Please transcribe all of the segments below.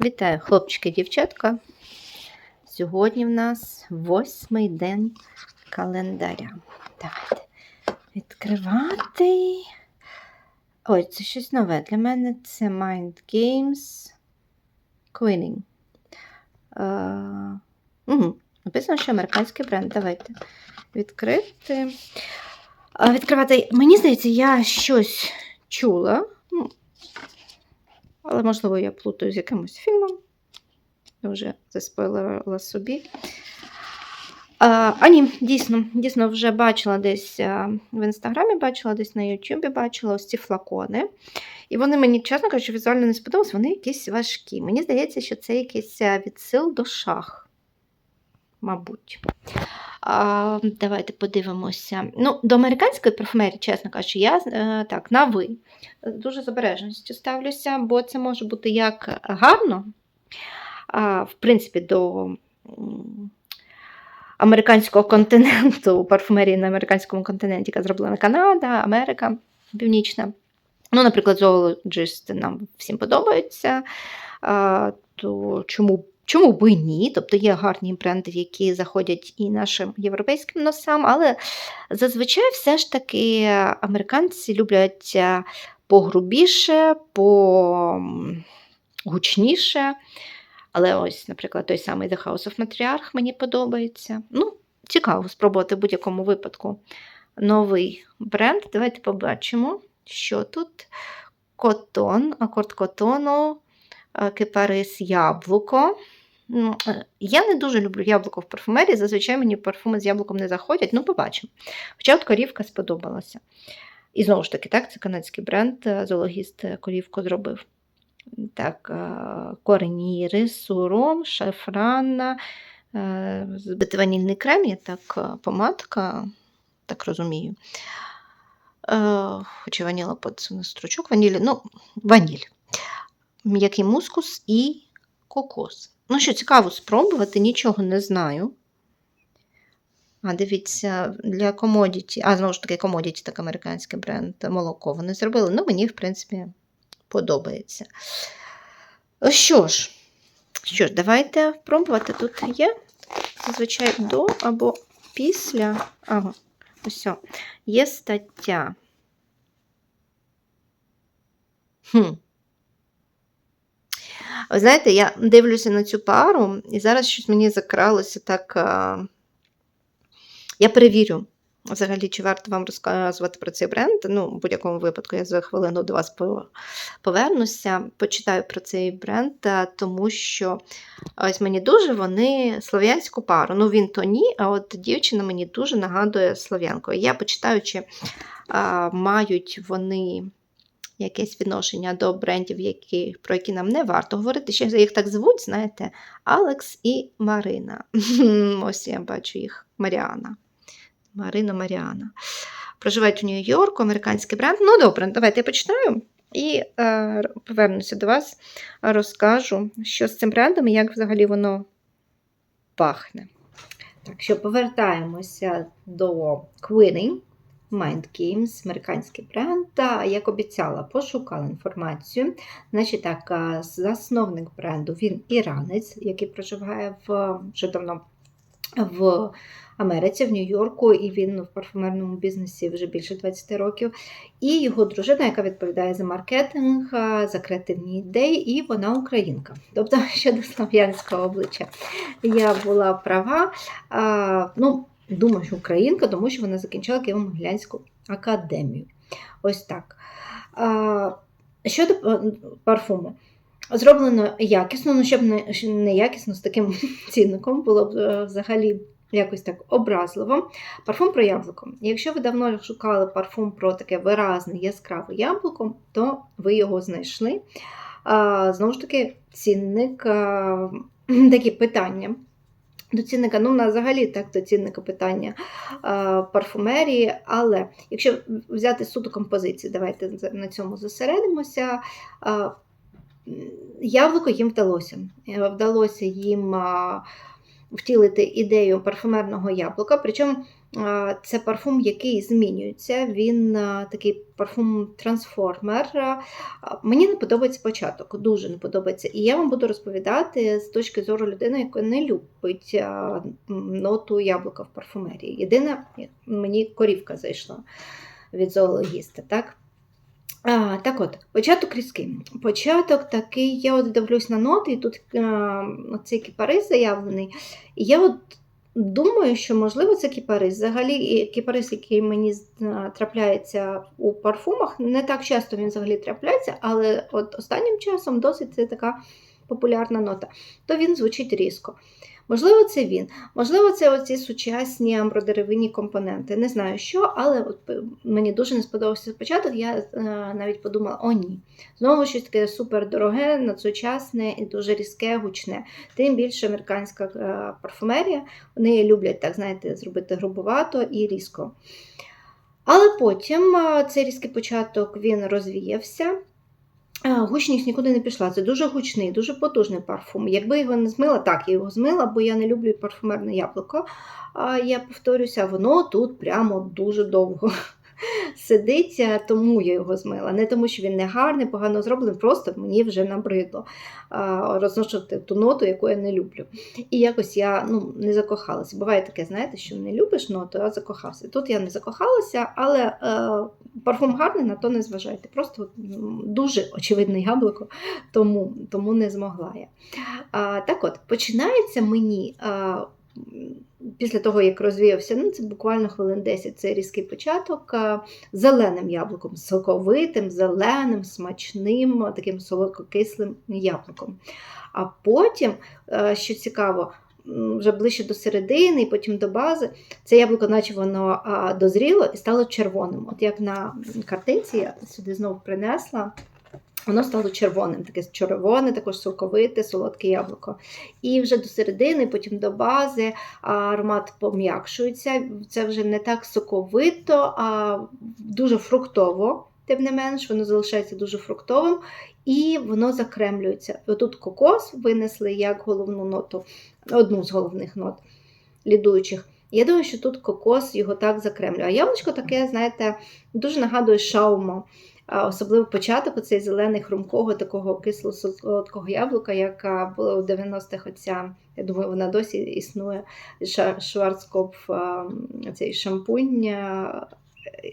Вітаю, хлопчики, дівчатка. Сьогодні в нас восьмий день календаря. Давайте відкривати. Ой, це щось нове. Для мене це Mind Games Queening. Угу. Написано, що американський бренд. Давайте відкрити. А, відкривати. Мені здається, я щось чула. Але, можливо, я плутаю з якимось фільмом. Я вже заспойлерила собі. А, а ні, дійсно, дійсно вже бачила десь в інстаграмі, бачила десь на Ютубі, бачила ось ці флакони. І вони мені, чесно кажучи, візуально не сподобалися, вони якісь важкі. Мені здається, що це якийсь відсил до шах, мабуть. Давайте подивимося. Ну, До американської парфумерії, чесно кажучи, я е, так, на ви. Дуже з обережністю ставлюся, бо це може бути як гарно, в принципі, до американського континенту, парфумерії на американському континенті, яка зроблена Канада, Америка Північна. Ну, наприклад, Zoologist нам всім подобається. То чому Чому б і ні? Тобто є гарні бренди, які заходять і нашим європейським носам, але зазвичай все ж таки американці люблять е, погрубіше, погучніше. Але ось, наприклад, той самий The House of Matriarch мені подобається. Ну, цікаво спробувати в будь-якому випадку новий бренд. Давайте побачимо, що тут. Котон, акорд котону, е, кипарис яблуко. Ну, е, Я не дуже люблю яблуко в парфумерії. Зазвичай мені парфуми з яблуком не заходять, ну побачимо. Хоча от корівка сподобалася. І знову ж таки, так, це канадський бренд, е, зоологіст корівку зробив. Так, Корніри, суром, шафран, збитий ванільний крем, є так, помадка, так розумію. Хоча ваніла подсуне стручок, ванілі, ну, ваніль, м'який мускус і кокос. Ну, що цікаво спробувати, нічого не знаю. А дивіться, для комодіті, а знову ж таки, комодіті, так американський бренд, молоко вони зробили. Ну, мені, в принципі, подобається. Що ж, що ж, давайте пробувати. Тут є зазвичай до або після. Ага, ось, є стаття. Хм. Ви знаєте, я дивлюся на цю пару, і зараз щось мені закралося так. Я перевірю, взагалі, чи варто вам розказувати про цей бренд. Ну, в будь-якому випадку, я за хвилину до вас повернуся, почитаю про цей бренд, тому що ось мені дуже вони слов'янську пару. Ну, він то ні, а от дівчина мені дуже нагадує слов'янку. Я почитаю, чи а, мають вони якесь відношення до брендів, які, про які нам не варто говорити. Ще їх так звуть, знаєте, Алекс і Марина. Ось я бачу їх Маріана. Марина Маріана. Проживають у Нью-Йорку, американський бренд. Ну, добре, давайте я почитаю і е, повернуся до вас, розкажу, що з цим брендом і як взагалі воно пахне. Так, що повертаємося до Queening. Mind Games, американський бренд. Як обіцяла, пошукала інформацію. Значить, так, засновник бренду він іранець, який проживає в, вже давно в Америці, в Нью-Йорку, і він в парфумерному бізнесі вже більше 20 років. І його дружина, яка відповідає за маркетинг, за креативні ідеї, і вона українка. Тобто, щодо слов'янського обличчя, я була права. А, ну, Думаю, що українка, тому що вона закінчила Києво-Могилянську академію. Ось так. Щодо парфуму. Зроблено якісно, ну щоб не якісно з таким цінником, було б взагалі якось так образливо. Парфум про яблуко. Якщо ви давно шукали парфум про таке виразне, яскраве яблуко, то ви його знайшли. Знову ж таки, цінник, а, такі питання. До цінника, ну, нас взагалі так до цінника питання е, парфумерії, але якщо взяти суто композиції, давайте на цьому зосередимося. Е, яблуко їм вдалося. Вдалося їм втілити ідею парфумерного яблука. Причому Це парфум, який змінюється. Він такий парфум-трансформер. Мені не подобається початок, дуже не подобається. І я вам буду розповідати з точки зору людини, яка не любить ноту яблука в парфумерії. Єдине, мені корівка зайшла від зоологіста. так? А, так от, початок різкий. Початок такий, я от дивлюсь на ноти, і тут а, цей кіпарис заявлений. І я от думаю, що можливо це кіпарис. Взагалі, кіпарис, який мені а, трапляється у парфумах, не так часто він взагалі трапляється, але от останнім часом досить це така популярна нота. То він звучить різко. Можливо, це він. Можливо, це оці сучасні амбродеревинні компоненти. Не знаю що, але от е, мені дуже не сподобався початок. Я е, навіть подумала: о, ні. Знову щось таке супердороге, надсучасне і дуже різке, гучне. Тим більше американська е, парфумерія. Вони люблять, так знаєте, зробити грубовато і різко. Але потім цей різкий початок він розвіявся. Гучність нікуди не пішла. Це дуже гучний, дуже потужний парфум. Якби його не змила, так, я його змила, бо я не люблю парфумерне яблуко. Я повторюся, воно тут прямо дуже довго сидить, тому я його змила. Не тому, що він не гарний, погано зроблений, просто мені вже набридло розношувати ту ноту, яку я не люблю. І якось я ну, не закохалася. Буває таке, знаєте, що не любиш ноту, а закохався. Тут я не закохалася, але е, парфум гарний, на то не зважайте. Просто дуже очевидне яблуко, тому, тому не змогла я. А, так от, починається мені. А, Після того, як розвіявся, ну це буквально хвилин 10, це різкий початок зеленим яблуком, соковитим, зеленим, смачним, таким солодкокислим яблуком. А потім, що цікаво, вже ближче до середини, і потім до бази, це яблуко, наче воно дозріло і стало червоним. От як на картинці я сюди знову принесла. Воно стало червоним, таке червоне, також соковите, солодке яблуко. І вже до середини, потім до бази аромат пом'якшується. Це вже не так соковито, а дуже фруктово, тим не менш, воно залишається дуже фруктовим і воно закремлюється. Отут кокос винесли як головну ноту, одну з головних нот лідуючих. Я думаю, що тут кокос його так закремлює. А яблучко таке, знаєте, дуже нагадує шаумо. Особливо початок оцей зелений хрумкого, такого кисло-солодкого яблука, яка була у 90-х оця, я думаю, вона досі існує. Шварцкопф, цей шампунь,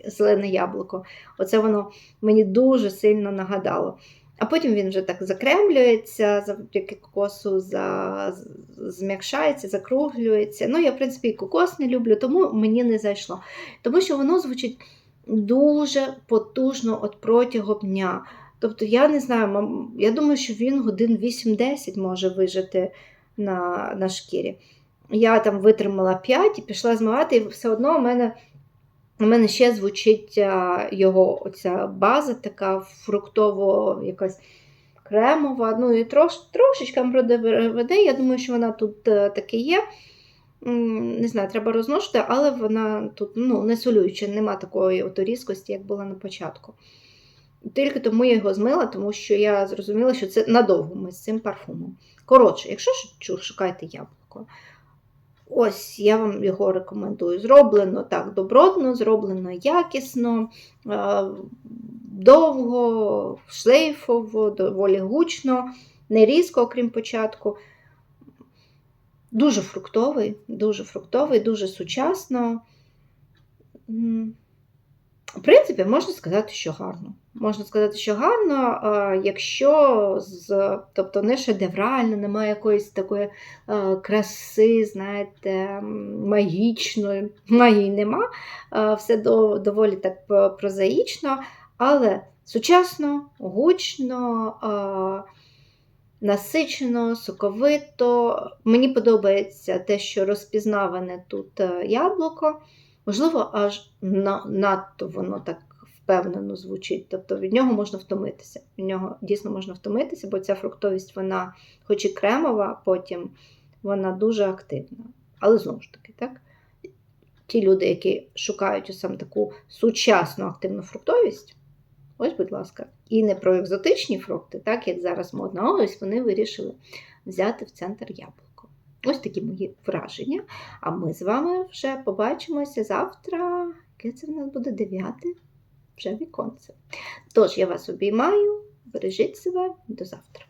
зелене яблуко. Оце воно мені дуже сильно нагадало. А потім він вже так закремлюється, завдяки кокосу за... зм'якшається, закруглюється. Ну, я, в принципі, і кокос не люблю, тому мені не зайшло. Тому що воно звучить дуже потужно от протягом дня. Тобто, я не знаю, я думаю, що він годин 8-10 може вижити на, на шкірі. Я там витримала 5 і пішла змивати, і все одно у мене, у мене ще звучить його оця база, така фруктово якась кремова. Ну і трош, трошечки амбродевиде, я думаю, що вона тут е, таки є. Не знаю, треба розношити, але вона тут ну, не солююча, нема такої різкості, як була на початку. Тільки тому я його змила, тому що я зрозуміла, що це надовго ми з цим парфумом. Коротше, якщо шукаєте яблуко, ось я вам його рекомендую. Зроблено так добротно, зроблено якісно, е, довго, шлейфово, доволі гучно, не різко, окрім початку. Дуже фруктовий, дуже фруктовий, дуже сучасно. В принципі, можна сказати, що гарно. Можна сказати, що гарно, якщо з, тобто не шедеврально, немає якоїсь такої краси, знаєте, магічної, магії нема. Все доволі так прозаїчно, але сучасно, гучно. Насичено, соковито. Мені подобається те, що розпізнаване тут е, яблуко. Можливо, аж на, надто воно так впевнено звучить. Тобто від нього можна втомитися. Від нього дійсно можна втомитися, бо ця фруктовість, вона, хоч і кремова, потім вона дуже активна. Але знову ж таки, так? Ті люди, які шукають саме таку сучасну активну фруктовість, Ось, будь ласка, і не про екзотичні фрукти, так як зараз модно, а ось вони вирішили взяти в центр яблуко. Ось такі мої враження. А ми з вами вже побачимося завтра. Яке це в нас буде дев'яте вже віконце. Тож я вас обіймаю, бережіть себе до завтра.